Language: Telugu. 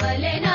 జయ మలెనా